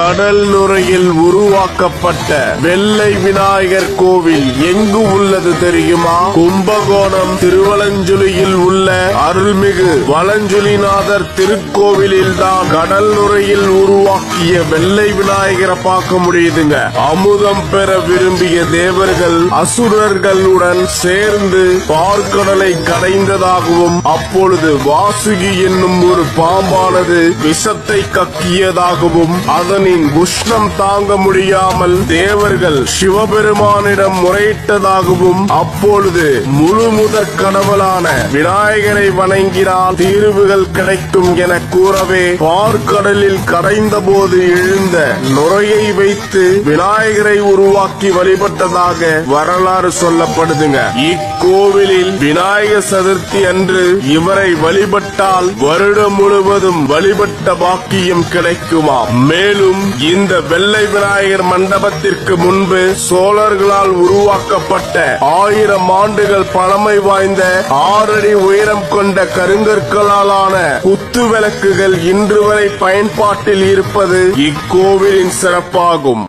கடல் நுரையில் உருவாக்கப்பட்ட வெள்ளை விநாயகர் கோவில் எங்கு உள்ளது தெரியுமா? கும்பகோணம் திருவலஞ்சுலியில் உள்ள அருள்மிகு வலஞ்சுலிநாதர் திருக்கோவிலில் தான் கடல் நுரையில் உருவாக்கிய வெள்ளை விநாயகரை பார்க்க முடியுதுங்க. அமுதம் பெற விரும்பிய தேவர்கள் அசுரர்களுடன் சேர்ந்து பார்க்கடலை கடைந்ததாகவும் அப்பொழுது வாசுகி என்னும் ஒரு பாம்பானது விஷத்தை கக்கியதாகவும் அதனின் உஷ்ணம் தாங்க முடியாமல் தேவர்கள் சிவபெருமானிடம் முறையிட்டதாகவும் அப்பொழுது முழு முதற் கடவுளான விநாயகரை வணங்கினால் தீர்வுகள் கிடைக்கும் என கூறவே பார்க்கடலில் கடைந்த போது எழுந்த நுரையை வைத்து விநாயகரை உருவாக்கி வழிபட்டதாக வரலாறு சொல்லப்படுதுங்க. இக்கோவிலில் விநாயகர் சதுர்த்தி அன்று இவரை வழிபட்டால் வருடம் முழுவதும் வழிபட்ட பாக்கியம் கிடைக்குமா மேலும் இந்த வெள்ளை விநாயகர் மண்டபத்திற்கு முன்பு சோழர்களால் உருவாக்கப்பட்ட ஆயிரம் ஆண்டுகள் பழமை வாய்ந்த ஆறடி உயரம் கொண்ட கருங்கற்களாலான குத்து விளக்குகள் இன்று வரை பயன்பாட்டில் இருப்பது இக்கோவிலின் சிறப்பாகும்.